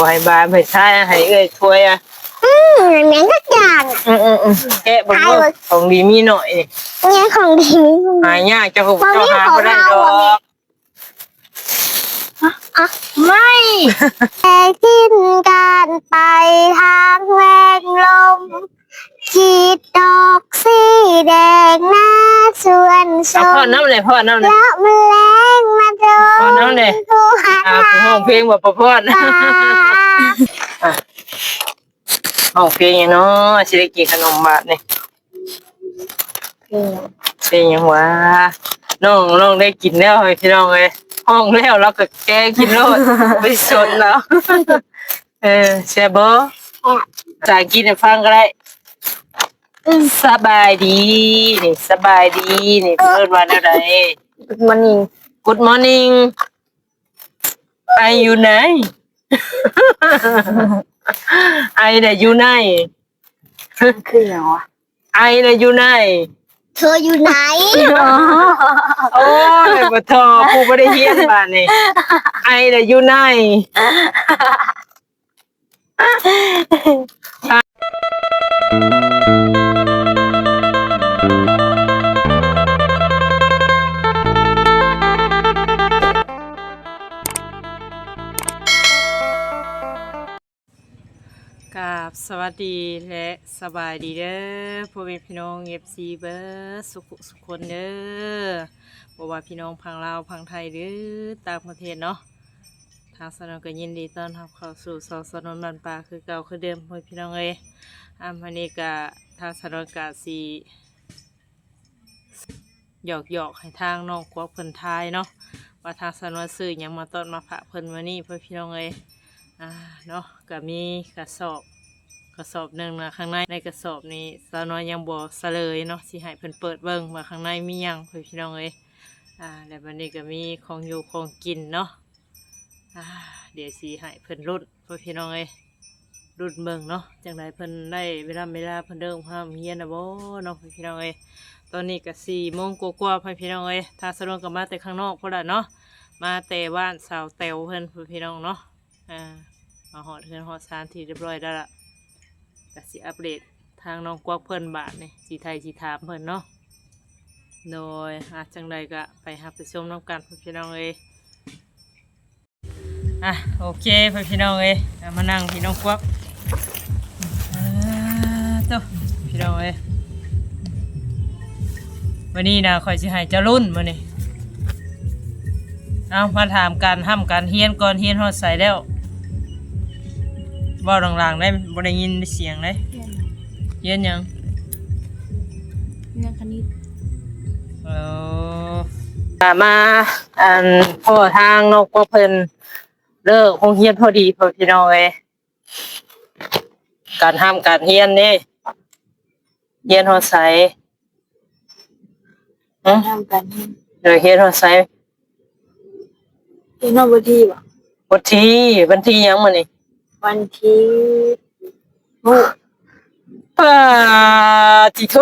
บ่ให้บายให้ท้ายให้เอ้ยถ้วยอะอืมเหมือนทุกอย่างอืมอืมอืมแกะบ่รู้ของดีมีหน่อยนี่เนี่ยของดีมีหายากเจ้าก็มันเจ้าไม่หาของบ่ได้ดเราออะแม่กอะไม่แต่กินกันไปทางแวงลม จีดดอกสีแดงหน้าสวนสเอาพ่อมน้ำเลยพ่อน้ำเลยแล้วแมลงมาดพ่อมน้ำเลยผู้หาอ่าผู้ห้องเพลงบ่ประพอดตาห้องเพลงเนาะสิได้กินขนมบาทนี่เป็นหยังวะน้องน้องได้กินแล้วเฮ้ยพี่น้องเอ้ยห้องแล้วเราก็แกกินโลดไม่สนแล้วเออแซ่บบ่จ่ายกินให้ฟังก็ได้ สบายดีนี่สบายดีนี่เพิ่นว่าแนวใดมันนี่ Good morning ไออยู่ไหน ไอน่ะอยู่ไหน คืออย่างวะไอน่ะอยู่ไหน เธออยู่ไหนโอ้ยบ่ทอผู้บ่ได้เฮียนบ้านนี่ไอน่ะอยู่ไหน กับสวัสดีและสบายดีเด้อพ่อแม่พี่น้องเอฟซีเบอร์สุขสุขคนเด้อบอกว่าพี่น้องพังลาวพังไทยหรือต่างประเทศเนาะทางสนองก็ยินดีต้อนรับเข้าสู่สอสนนบันปลาคือเก่าคือเดิมพ่อพี่น้องเอ้ย อันวันนี้ก็ทางสนอกาสีหยอกหยอกให้ทางน้องกวักเพิ่นทายเนาะว่าทางสนองซื้อยังมาต้อนมาฝากเพิ่นวันนี้พ่อพี่น้องเอ้ยอ่าเนาะก็มีกระสอบกระสอบหนึ่งนะข้างในในกระสอบนี้สาวน้อยังบ่เสลยเนาะสิให้เพิ่นเปิดเบิ่งว่าข้างในมียังเพื่อพี่น้องเอ้ยอ่าแล้ววันนี้ก็มีของอยู่ของกินเนาะอ่าเดี๋ยวสิให้เพิ่นรุ่นเพื่อพี่น้องเอ้ย รุ่นเบิ่งเนาะจังไดเพิ่นได้เวลาเวลาเพิ่นเดิมห้ามเฮียนนะบ่เนาะเพื่อนพี่น้องเอ้ยตอนนี้ก็สี่โมงกว่าๆเพื่อนพี่น้องเอ้ยถ้าสะดวกก็มาแต่ข้างนอกพุ่นละเนาะมาแต่บ้านสาวแตวเพิ่นพ่อพี่น้องเนาะอ่ามาหอดเทือนหอดซานที่เรียบร้อยแล้วล่ะก็สิอัปเดตทางน้องกวักเพิ่นบาทนี่สีไทยสีถามเพิ่นเนาะโดยอาจังใดก็ไปหับไปชมน้ำกันเพื่อนพี่น้องเอยอะโอเคเพื่อนพี่น้องเอยมานั่งพี่น้องกวัก อ่าตัวพี่น้องเอยวันนี้นะคอยสิให้เจ้ารุ่นมานี่เอามาถามการห้ามการเฮียนก่อนเฮียนหอดใส่แล้วเว่าหลังๆได้บ่ได้ยินเสียงเลยเย็นยังเรื่องคณิตเออมาอันพ่อทางนกก็เพิ่นเลิกโรงเรียนพอดีพอพี่น้องเอ้ย การห้ามการเฮียนนี่เฮียนหัวใสอืมทำกันโดยเฮียนหัวใสที่นอกบดีบ่วันที่วันที่หยังมื้อนี่วันที่โอ้ป้าจิโท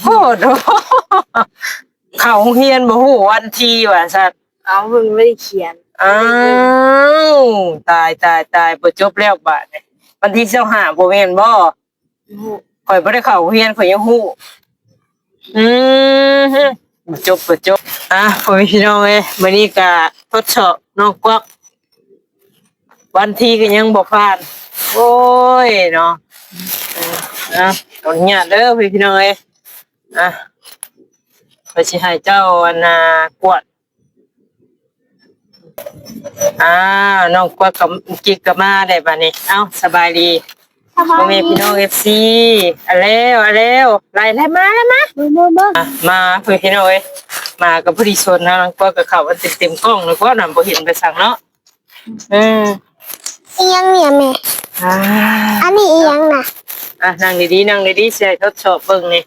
โหดโเข้าโรงเรียนบ่ฮู้วันที่ว่าซั่นเอาเพิ่งไม่ได้เขียน อ้าวตายตายตายบ่จบแล้วบาดนี้ วันที่25บ่แม่นบ่โอ้โหข่อยบ่ได้เข้าเรียนข่อยยังฮู้อืมฮึบ่จบบ่จบอะพ่อแม่พี่น้องเอ้ยมื้อนี้ก็ทดสอบน้องกวักวันที่ก็ยังบ่ผ่าน โอ้ยเนาะเอออะขออนุญาตเด้อพี่พี่น้องเอ้ยอะไปสิให้เจ้าอันน่ะกวด อ่าน้องกวักกับกิกกับมาได้บัดนี้เอ้าสบายดีสบาพ่อยแม่พี่น้อง FC อะแล้วอะแล้วไล่ไล่มาแล้วมาเบิ่งเบิ่งเบิ่งอะมาเพื่อนพี่น้องเอ้ยมากับผู้ที่ชนนะน้องกวักกับเขามันเต็มๆกล้องแล้วก็นำบ่เห็นไปสั่งเนาะอืมอีหยังเนี่ยแม่อ่าอันนี้อีหยังน่ะอะนั่งดีๆนั่งดีๆสิให้ทดสอบเบิ่งนี่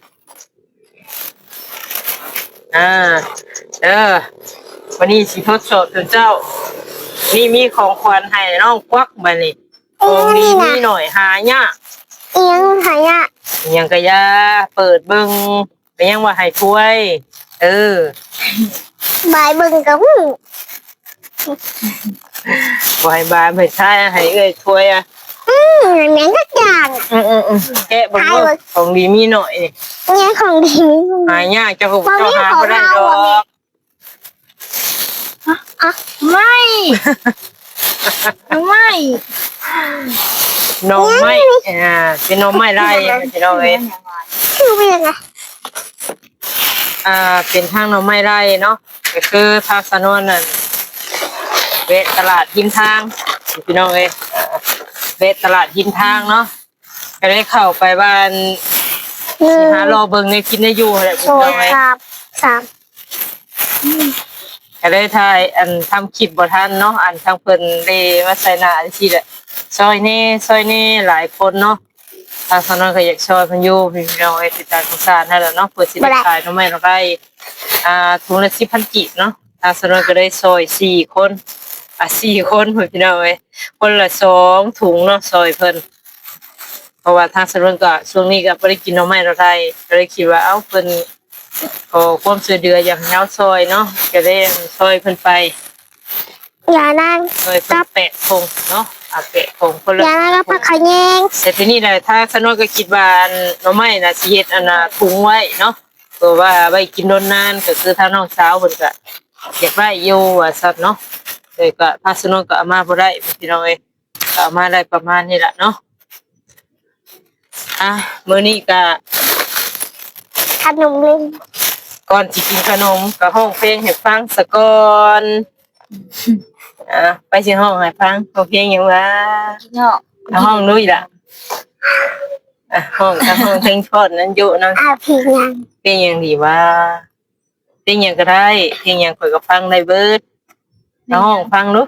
อ่าเด้อ วันนี้สิทดสอบถึงเจ้า นี่มีของขวัญให้น้องกวักบัดนี้ของดีมีหน่อยหายากอีหยังหายะอิหยังกะยาเปิดเบิ่งก็ยังว่าให้ถ้วย เออ บายเบิ่งกับหูบ่ให้บายไม่ใช่ให้เอ้ยถ้วยอะอืมเหมือนทุกอย่างอือๆๆแกะบ่รู้ของดีมีหน่อยนี่เนี่ยของดี หายากเจ้าของบ่มีเจ้าหาบ่ได้ของดเรา ออะกไม่ ไม่ หน่อไม้อ่าเป็นหน่อไม้ไร่พี่น้องเอ้ยชื่อเป็นยังไงอ่า เป็นทางหน่อไม้ไร่เนาะก็คือทางสนวนนั่นเวะตลาดหินทางพี่น้องเอ้ยอ่าเวะตลาดหินทางเนาะก็ได้เข้าไปบ้านหนึ่งหารอเบิ่งในกินในอยู่แหละพี่สอน้องงเอ้ยสาม ก็ได้ถ่ายอันทำคลิปบ่ทันเนาะอันทางเพิ่นได้มาใส่หน้าอันที่แหละซอยนี้ซอยนี้หลายคนเนาะทางสนนก็อยากช่วยเพิ่นอยู่พี่น้องเอ้ติดตามสงสารให้แล้วเนาะเปิดสิได้ขายหน่องไม้หน่อไร่อ่าถุงละ10,000กิเนาะทางสนนก็ได้ซอยสี่คนอะสี่คนพี่น้องเอ้ยคนละสองถุงเนาะซอยเพิ่นเพราะว่าทางสนนก็ช่วงนี้ก็บ่ได้กินหน่องไม้หน่อไร่ก็เลยคิดว่าเอ้าเพิ่น ขอความช่วยเหลืออย่างยาวซอยเนาะก็ได้ซอยเพิ่นไปอย่านั่งซอยเพิ่นแปะคงเนาะอะแปะคงคนละอย่านั่งแล้วพักขะแยงแต่ทีนี้แหละถ้าสนวนก็คิดว่าอันหน่อไม้น่ะสิเฮ็ดอันน่ะถุงไว้เนาะเพื่อว่าไว้กินโดนนานก็คือถ้าน้องสาวเพิ่นก็อยากได้อยู่ว่าซั่นเนาะแต่ก็ถ้าสนวนก็เอามาบ่ได้พี่น้องเอ้ยก็เอามาได้ประมาณนี้ล่ะเนาะอะมื้อนี้ก็ขนมลิง ก่อนสิกินขนมก็ห้องเพลงให้ฟังสะก่อนอะไปสิห้องให้ฟังห้องเพลงหยังวะกินเหาะอะห้องนุ้ยล่ะอะห้องถ้าห้องเพลงทอดนั้นอยู่นะอาพียังเพลงหยังดีว่าเพลงหยังก็ได้เพลงหยังข่อยก็ฟังได้เบิดแล้วห้องฟังลูก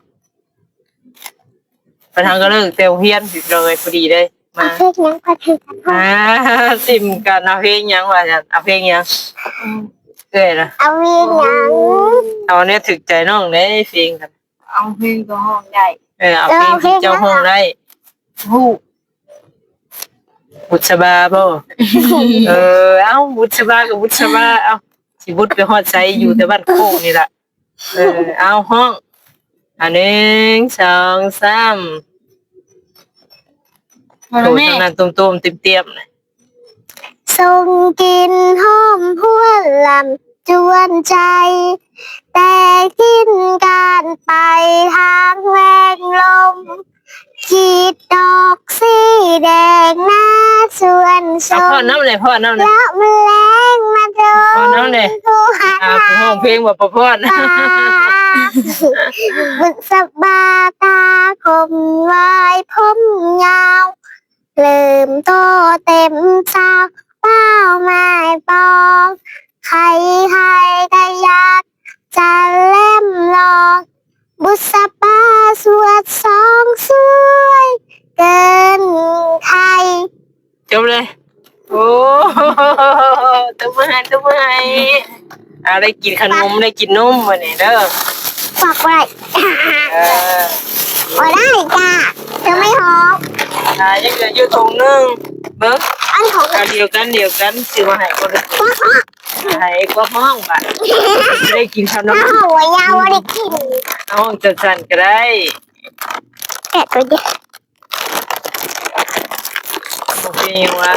ประธานก็เลิกเตียวเฮียนสิเลยพอดีเลยอามาพียังพอถึงกันอ่าซิมกันเอาเพลงหยังว่าจันเอาเพลงหยัง เอ้ยล่ะเอาวียังเอาเนี่ยถึกใจน้องได้เพลงกันเอาเพลงก็ห้องได้เออเอาเพลงที่เจ้าห้องได้ฮู้บุษบาบ่เออเอ้าบุษบากับบุษบาเอ้าสิบุษไปฮอดใจอยู่แต่บ้านโคกนี่ล่ะเออเอาห้องอันหนึ่งสองสามมาโอ้แล้วแม่ทางนั้นตุ่มๆเต็มๆน่ะ ส่งกินหอมหัวลำจวนใจ แต่กินการไปทางแวงลม ขีดดอกสีแดงหน้าสวนสเอาพ่อมน้ำเลยพ่อน้ำเลยแล้วแมลงมาโดเอานน้ำเลยผู้หาอ่าห้องเพลงบ่ประพอดตาบุษบาตาคมวายผมยาว เริ่มโตเต็มสาว เป้าไม้ปองใครใครก็อยากจะเล่มลอง บุษบาสวดสองสวย เกินใครจบเลย โอ้ตัวมือให้ตัวมือให้อ่าได้กินขนมได้กินนมวันนี้เด้อฝากไว้เออพอได้จ้าเธอไม่หอมอ่ายังเหลืออยู่ถุงหนึง เบิ่งอันของกันเดียวกันเดียวกันซื้อมาให้คนละถุงให้ก็ห้องบัดได้กินขนมถ้าหัวยาวได้กินเอาห้องจันๆก็ได้แกะตัวเดียวโอเคว่า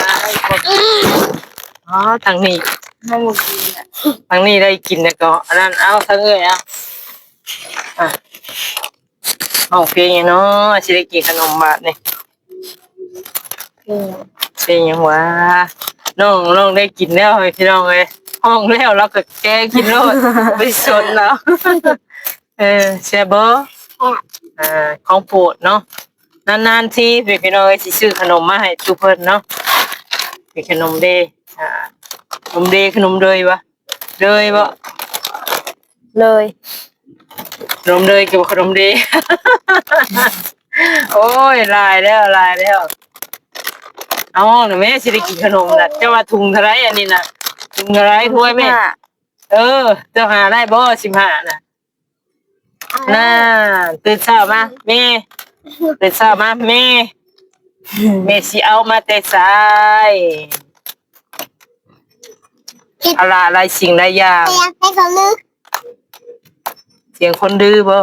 อ๋อทางนี้ห้องบ่กินอะทางนี้ได้กินแล้วก็อันนั้นเอาทางเอ้ยเอาอะห้องเพลงเนาะสิได้กินขนมบาดนี่เพลง เป็นหยังวะน้องน้องได้กินแล้วเฮ้ยพี่น้องเอ้ยห้องแล้วเราก็แกกินแล้วไม่สนแล้วเออแซ่บบ่อ่าของโปรดเนาะนานๆทีพี่น้องเอ้ยสิซื้อขนมมาให้ทุกเพิ่นเนาะเป็นขนมเดย์อ่าขนมเดย์ขนมเดยวะเดยบ่เลย ขนมเดยกับขนมเดย์ โอ้ยลายแล้วลายแล้ว เอาหน่อยแม่สิได้กินขนมน่ะเจ้าว่าถุงเท่าไรอันนี้น่ะถุงเท่าไรถ้วยแม่ เออ เจ้าหาได้บ่สิบห้าน่ะน่าตื่นเช้ามาแม่ตื่นเช้ามาแม่แม่สิเอามาแต่สายอะไรอะไรสิ่งหลายอย่างแต่อยากให้เขาลึกเสียงคนดื้อบ่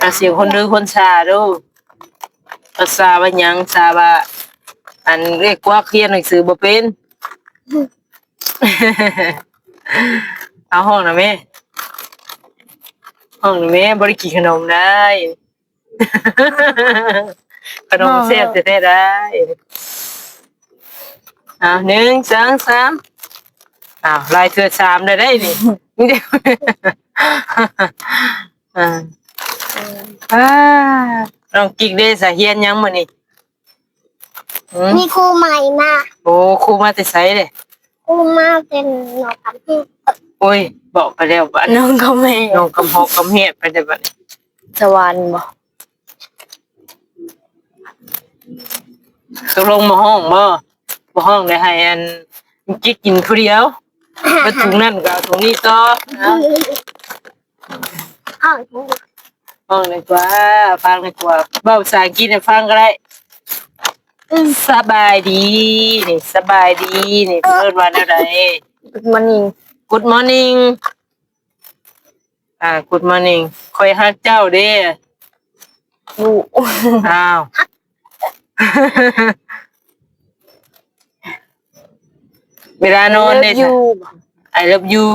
อะเสียงคนดื้อคนชาดูภาษาว่าหยังชาว่า อันเรียกว่าเขียนหนังสือบ่เป็น เอาห้องนะแม่ ห้องนะแม่บริกินขนมได้ ขนมเสียบจะได้ได้อ่าหนึ่งสองสามอ้าวลายเธอสามได้ได้นี่นี่เดียวอ่าอ่าน้องกิ๊กได้สาเฮียนยังมื้อนี่ อืมมีครูใหม่มาโอ้ครูมาแต่ไสเด้ครูมาเป็นหนอคำที่โอ้ย บอกไปแล้วบัดน้องก็แม่น้องกำฮอกกำเฮ็ดไปได้บัดนี้สวรรค์บ่ตกลงมาห้องบ่บ่ห้องได้ให้อันกิ๊กกินผู้เดียวไปถุงนั่นก็เอาถุงนี้ต่อนะอ้าวฟังดีกว่าฟังดีกว่าเบ้าภาษาอังกฤษให้ฟังก็ได้ สบายดีนี่สบายดีนี่เพิ่นว่าแนวใดมันนี่ Good morning อ่า Good morning คอยฮักเจ้าเด้ลูกอ้าวเวลานอนเด้อจ้ะยู่ I love you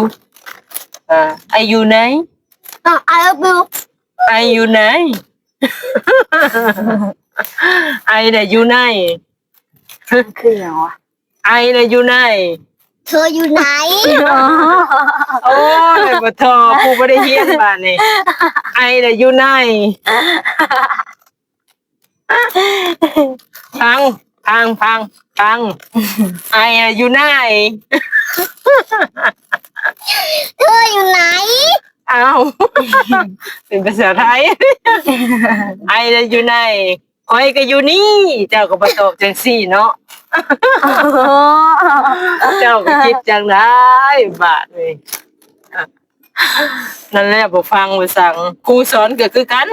อ่า Are you ไหนอ้าวอาบิว Are you ไหน I น่ะอยู่ไหนคือหยังวะไอน่ะอยู่ไหนเธออยู่ไหนโอ้ยบ่ทอผู้บ่ได้เฮียนบ้านนี่ไอน่ะอยู่ไหนพังพังพังพังไอน่ะอยู่ไหนเธออยู่ไหนเอ้าเป็นภาษาไทย ไอน่ะอยู่ไหน คอยก็อยู่นี่ เจ้าก็บ่ตอบจังซี่เนาะ เจ้าก็คิดจังได้บาทเลยอะนั่นแหละบ่ฟังบ่สั่งครูสอนก็คือกัน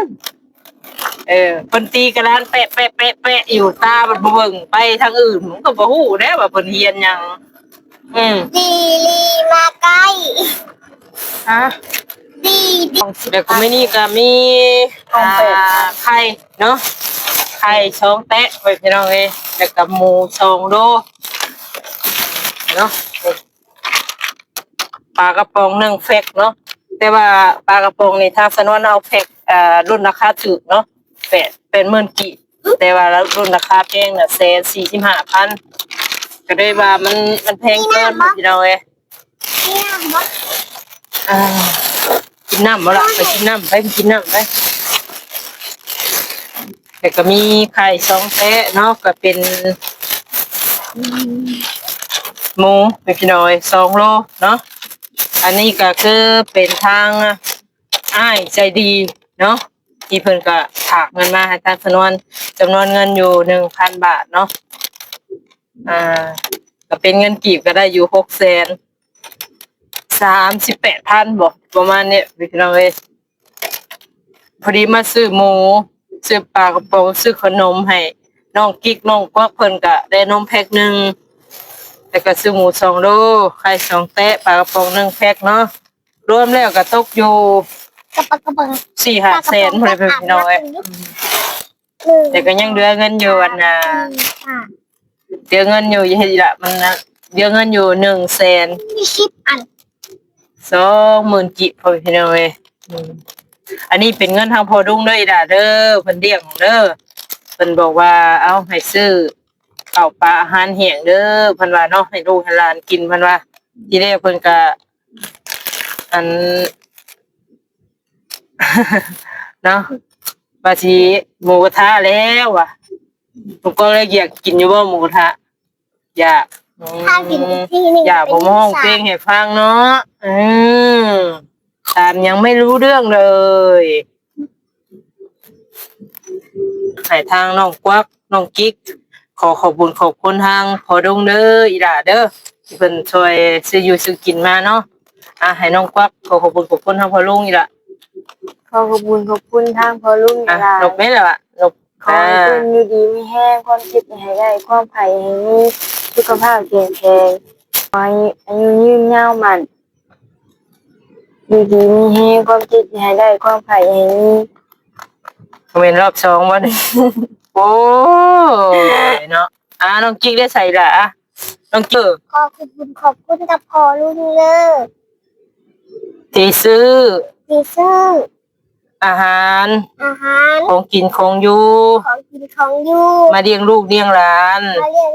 เออเพิ่นตีกระดานแปะแปะแปะแปะอยู่ตามันบ่เบิ่งไปทางอื่นมันก็บ่ฮู้แด้ว่าเพิ่นเรียนหยังอืมดีลีมาใกล้ฮะ ดีดี แล้วก็ไม่นี่ก็มีอ่าไข่เนาะ ไข่ช่องแตะไว้พี่น้องเอ้ยแล้วก็หมูช่องโลเนาะนี่ปลากระป๋องหนึ่งเฟกเนาะแต่ว่าปลากระป๋องนี่ทางสนวนเอาเฟกอ่ารุ่นราคาถูกเนาะแปดเป็นหมื่นกี่แต่ว่าแล้วรุ่นราคาแพงน่ะแสนสี่สิบห้าพันก็ได้ว่ามันมันแพงเกินพี่น้องเอ้ยเนี่ยบอกอ่ากินน้ำมาละไปกินน้ำไปไปกินน้ำไป แต่ก็มีไข่สองแตะเนาะก็เป็นหมูเป็นพี่น้อยสองโลเนาะอันนี้ก็คือเป็นทางอ้ายใจดีเนาะที่เพิ่นก็ฝากเงินมาให้ทางจำนวนจำนวนเงินอยู่หนึ่งพันบาทเนาะอ่าก็เป็นเงินกีบก็ได้อยู่หกแสนสามสิบแปดพันบอกประมาณเนี้ยพี่น้องเอ้ยพอดีมาซื้อหมู ซื้อปลากระป๋องซื้อขนมให้น้องกิ๊กน้องกวักเพิ่นก็ได้นมแพ็คหนึ่งแล้วก็ซื้อหมูสองโลไข่สองแตะปลากระป๋องหนึ่งแพ็คเนาะรวมแล้วก็ตกอยู่กระปักกระปังสี่ห้าแสนพอดีพี่น้องเอ้ยแต่ก็ยังเหลือเงินอยู่อันน่ะเหลือเงินอยู่อยังไงละมันนะเหลือเงินอยู่หนึ่งแสนมีชิปอันสองหมื่นกิพอพี่น้องเอ้ย อืมอันนี้เป็นเงินทางพอดุ้งเด้ออีด่าเด้อเพิ่นเรียกเด้อเพิ่นบอกว่าเอาให้ซื้อข้าวปลาอาหารแห้งเด้อเพิ่นว่าเนาะให้ลูกให้หลานกินเพิ่นว่า ทีแรกเพิ่นก็อันเนาะว่าสิหมูกระทะแล้วว่ะผมก็เลยอยากกินอยู่บ่หมูกระทะอยากอืมถ้ากินอีกทีหนึงอย่าผมห้องเพลงให้ฟังเนาะอืม ตามยังไม่รู้เรื่องเลยให้ทางน้องกวักน้องกิ๊ก ขอขอบคุญขอบคุณทางพอดงเด้ออีหล่าเด้อที่เพิ่นช่วยซื้ออยู่ซื้อกินมาเนาะอะให้น้องกวักขอขอบคุญขอบคุณทางพอลุงอีหล่ะขอขอบคุณขอบคุณทางพ่อลุงอะหลายนกไหมล่ะนกขอให้เป็นอยู่ดีมีแห้งความคิดให้ได้ ความไผ่ให้มีสุขภาพแข็งแรงขอให้อายุยืนยาวมัน อยู่ดีมีแห้งความคิดให้ได้ความไผ่ให้มีเวนรอบสองวัน โอ้ยเนาะอ่าน้องกิ๊กได้ใส่ละอะน้องกิ๊กขอบคุณขอบคุณกับพอลุงเลยที่ซื้อที่ซื้ออาหารอาหารของกินของอยู่ของกินของอยู่มาเลี้ยงลูกเลี้ยงหลาน มาเลี้ยง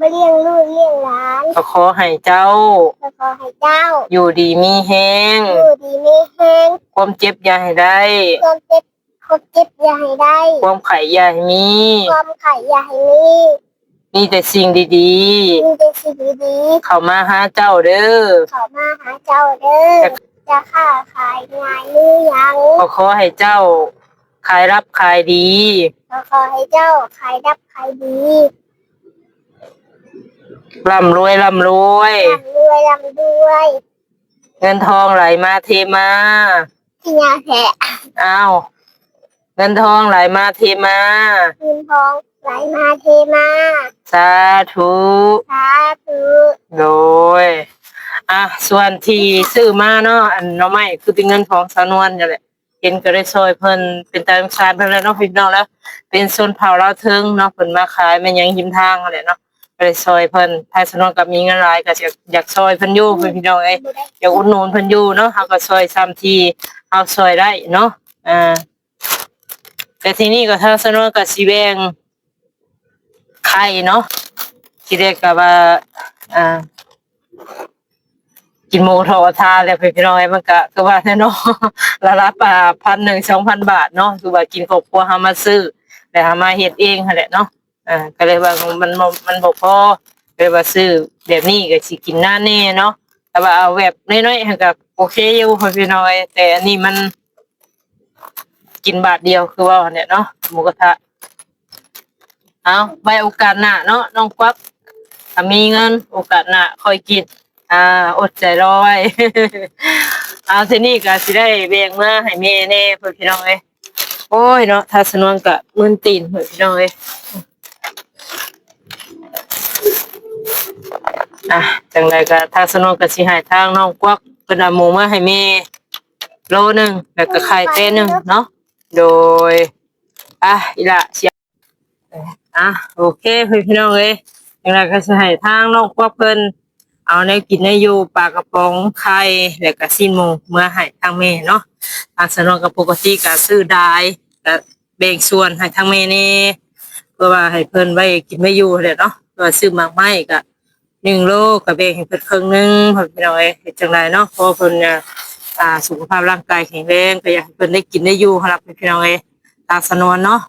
มาเลี้ยงลูกเลี้ยงหลานก็ขอให้เจ้าแล้วขอให้เจ้า อยู่ดีมีแห้งอยู่ดีมีแห้งความเจ็บอย่าให้ได้ความเจ็บความเจ็บอย่าให้ได้ ความไข่อย่าให้มี ความไข่อย่าให้มีมีแต่สิ่งดีมีแต่สิ่งดีๆ เข้ามาหาเจ้าเด้อๆขอมาหาเจ้าเด้อ จะค้าขายงานหรือยังก็ขอให้เจ้าขายรับขายดีก็ขอให้เจ้าขายดับขายดี ร่ำรวยร่ำรวย ร่ำรวยร่ำรวยเงินทองไหลมาเทมาที่นาแผลอ้าวเงินทองไหลมาเทมาเงินทองไหลมาเทมาสาธุสาธุโดยอะส่วนที่ซื้อมาเนาะอันเนาะไม่คือเป็นเงินของสาวนวลนี่นแหละเห็นก็ได้ซอยเพิ่นเป็นตาสงสารเพิ่นแล้วเนาะพี่น้องแล้ว เป็นโซนเผาเราวเทิงเนาะเพิ่นมาขายแม่นยังหิมทางนั่นแหละเนาะก็ ได้ซอยเพิ่นถ้าสนวลก็มีเงินหลายก็อยากอยากซอยเพิ่นอยู่เพิ่นพี่น้องเอ้ยอยากอุดหนุนเพิ่นอยู่เนาะเฮาก็ซอยซ้ำทีเฮาซอยได้เนาะอ่าแต่ทีนี้ก็ทางสนวลก็สิแบ่งไข่เนาะที่แรกก็ว่าอ่ากินหมูทอทาแล้วพี่น้องไอ้มันก็คือว่าแน่เนาะละละป่าพันหนึ่งสองพันบาทเนาะคือว่ากินครอบครัวเฮามาซื้อแต่เฮามาเฮ็ดเองหั่นแหละเนาะ อ่าก็เลยว่ามันมันมันบ่พอก็เลยว่าซื้อแบบนี้ก็สิกินหน้าแน่เนาะแต่ว่าเอาแบบน้อยๆก็โอเคอยู่พี่น้องเอ้ยแต่อันนี้มันกินบาทเดียวคือว่าเนี่ยเนาะหมูกระทะเอาไว้โอกาสหน้าเนาะน้องควักถ้ามีเงินโอกาสหน้าค่อยกิน อ่า อดใจรอไว้เอาทีนี้ก็สิได้เบียงมาให้แม่แน่เพื่อพี่น้องเอ้ยโอ้ยเนาะถ้าสนวนกะมึนตีนเพื่อพี่น้องเอ้ อะจังไรก็ถ้าสนวนก็สิให้ทางน้องกวักเป็นเอาหมูมาให้แม่โลหนึงแล้วก็ไข่เต้นหนึงเนาะโดยอะอีละเสียอะโอเคพี่น้องเอ้ยจังไรก็สิให้ทางน้องกวักเพิ่นเอาในกินในอยู่ปลากระป๋องไข่แล้วก็สิ้นหมูเมื่อให้ทางแม่เนาะทางสนองกับปกติก็ซื้อได้ก็แบ่งส่วนให้ทางแม่นี่เพื่อว่าให้เพิ่นไว้กินไม่อยู่แหละเนาะเพื่อว่าซื้อมากไม้ก็ หนึ่งโลก็แบ่งให้เพิ่นครึ่งหนึงเพิ่นพี่น้อยเฮ็ดจังไดเนาะเพราะเพิ่นเนี่ยอ่าสุขภาพร่างกายแข็งแรงก็อยากให้เพิ่นได้กินได้อยู่ครับพี่น้อยทาสนวนเนาะ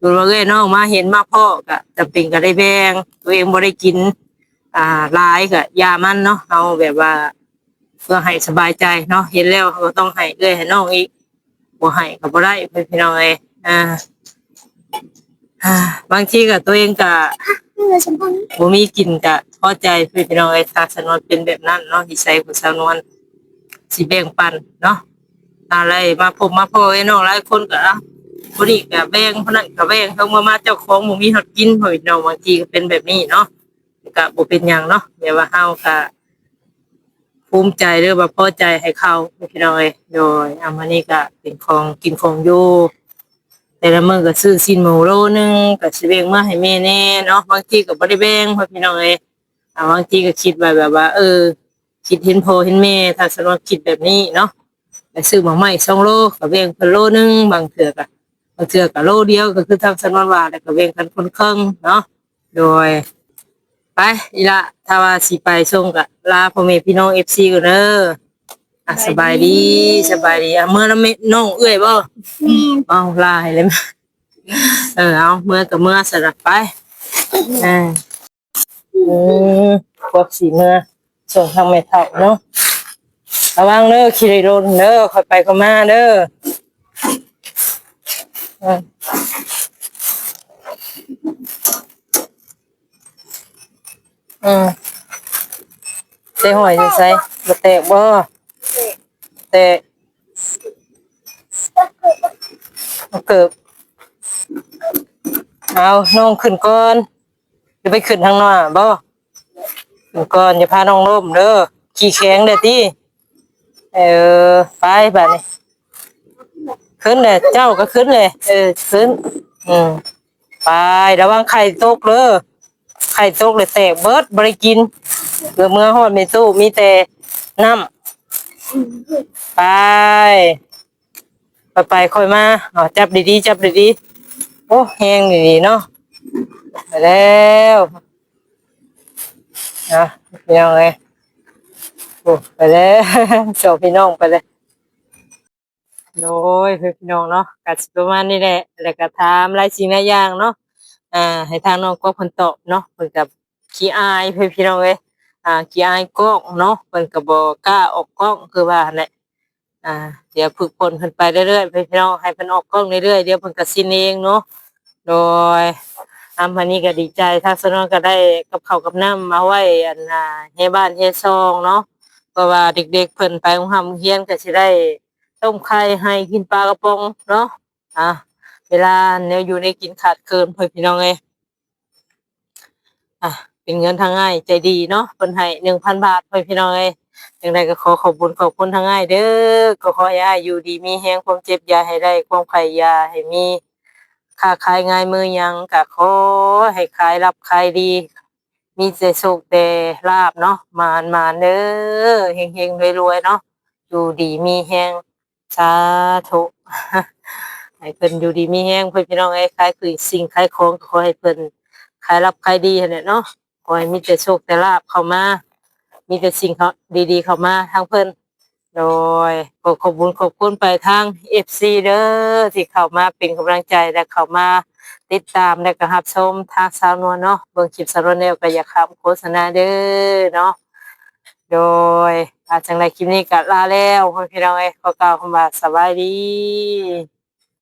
ดูว่าเอ้ยน้องมาเห็นมาพ่อก็จำเป็นก็ได้แบ่งตัวเองบ่ได้กิน อ่าลายก็ยามันเนาะเอาแบบว่าเพื่อให้สบายใจเนาะเห็นแล้วเราก็ต้องให้เอ้ยให้น้องอีกบ่ให้ก็บ่ได้พื่อนพี่น้องเอ้ยอ่า อ่าบางทีก็ตัวเองก็เงินสมพันธ์บ่มีกินก็พอใจเพื่อนพี่น้องเอ้ยถ้าสนวนเป็นแบบนั้นเนาะนิสัยของสาวนวลสิแบ่งปันเนาะอะไรมาพบมาพ่อไอ้น้องหลายคนก็อะบ่นี้ก็แบ่งเพราะนั้นก็แบ่งเพิ่งมามาเจ้าของบ่มีฮอดกินเพื่อนพี่น้องบางทีก็เป็นแบบนี้เนาะก็บ่เป็นหยังเนาะแบบว่าเฮาก็ภูมิใจหรือว่าพอใจให้เขาพี่น้องเอ้ยโดยอามานี่ก็เป็นของกินของอยู่ แต่ละมื้อก็ซื้อสินหมูโลนึงก็สิแบ่งมาให้แม่แน่เนาะบางทีก็บ่ได้แบ่งพราะพี่น้องเอ้ยอ่าบางทีก็คิดไว้แบบว่า เออ คิดเห็นพ่อเห็นแม่ถ้าสำหรับคิดแบบนี้เนาะไปซื้อหมาใหม่2โลก็แบ่งเพิ่นโลนึงบางเทื่อก็บางเทื่อก็โลเดียวก็คือทางสนวนว่าแล้วก็แบ่งกันคนครึ่งเนาะโดยไปอีละถ้าว่าสิไปส่งกะลาพ่อแม่พี่น้องเอฟซีกันเด้อ อะสบายดีสบายดีอะเมื่อน้ำแม่น้องเอื้อยบ่เอาลาให้เลยเออเอาเมื่อกับเมื่อสลับไปอ่าอืมพวกสีเมื่อส่งทางแม่เฒ่าเนาะระวังเด้อขี่รถเด้อค่อยไปก็มาเด้ออืมอืมเตะหอยจะใส่บ่แตกบ่ แตกเอาเกิบเอาน้องขึ้นก่อนจะไปขึ้นทางหน้าบ่ขึ้นก่อนอย่าพาน้องล้มเด้อขี้แข็งเด้อติเเออไปบัดนี้ขึ้นเลยเจ้าก็ขึ้นเลย เออขึ้น อืมไประวังไข่ตกเลยไข่ตกเลยแตกเบิดบริกินเมื่อเมื่อหอดไม่ตู้มีแต่น้ำ ไป ไปไปค่อยมาอ๋อจับดีๆจับดีๆโอ้แหงดีๆเนาะไปแล้วนะพี่น้องเลยโอ้ไปแล้วโชว์พี่น้องไปเลยโดยพี่น้องเนาะกัดประมาณนี้แหละแล้วก็ถามหลายสิ่งหลายอย่างเนาะอ่า ให้ทางน้องก็เพิ่นตอบเนาะเพิ่นกับขี้อายเพื่อพี่น้องเอ้ย อ่าขี้อายกล้องเนาะเพิ่นก็บ่กล้าออกกล้องคือว่านั่นแหละอ่า เดี๋ยวฝึกฝนเพิ่นไปเรื่อยๆเพื่อนพี่น้องให้เพิ่นออกกล้องเรื่อยๆเดี๋ยวเพิ่นก็สินเองเนาะโดยอำพันนี้ก็ดีใจทางสนองก็ได้กับเขากับน้ำมาไว้อันน่ะให้บ้านให้ซองเนาะเพราะว่าเด็กๆเพิ่นไปโรงเรียนก็สิได้ต้มไข่ให้กินปลากระป๋องเนาะอะเวลาเนียอยู่ในกินขาดเกินเพื่อนพี่น้องเอยอะ เป็นเงินทางง่ายใจดีเนาะเพิ่นให้หนึ่งพันบาทเพื่อนพี่น้องเอยอย่างไรก็ขอขอบคุณขอบคุณทางง่ายเด้อก็ขอให้อายอยู่ดีมีแฮงความเจ็บยาให้ได้ความไข่ยาให้มีค้าขายง่ายมือยังก็ขอให้ขายรับขายดี มีแต่สุขแต่ลาบเนาะมานมานเด้อเฮงเฮงๆรวยเนาะอยู่ดีมีแฮงสาธุให้เพิ่นอยู่ดีมีแห้งเพิ่นพี่น้องไอ้ขายคือสิ่งขายของก็ขอให้เพิ่นขายรับขายดีหั่นแหละเนาะ ขอให้มีแต่โชคแต่ลาภเข้ามา มีแต่สิ่งเขาดีๆ เข้ามาทางเพิ่นโดยขอขอบคุณขอบคุณไปทาง FC เด้อที่เข้ามาเป็นกำลังใจและเข้ามาติดตามและก็รับชมทางสาวนวลเนาะเบิ่งคลิปสาวนวลแล้วก็อย่าข้ามโฆษณาเด้อเนาะโดยอาจังไรคลิปนี้ก็ลาแล้วพี่น้องเอ้ยขอกล่าวคำว่าสบายดี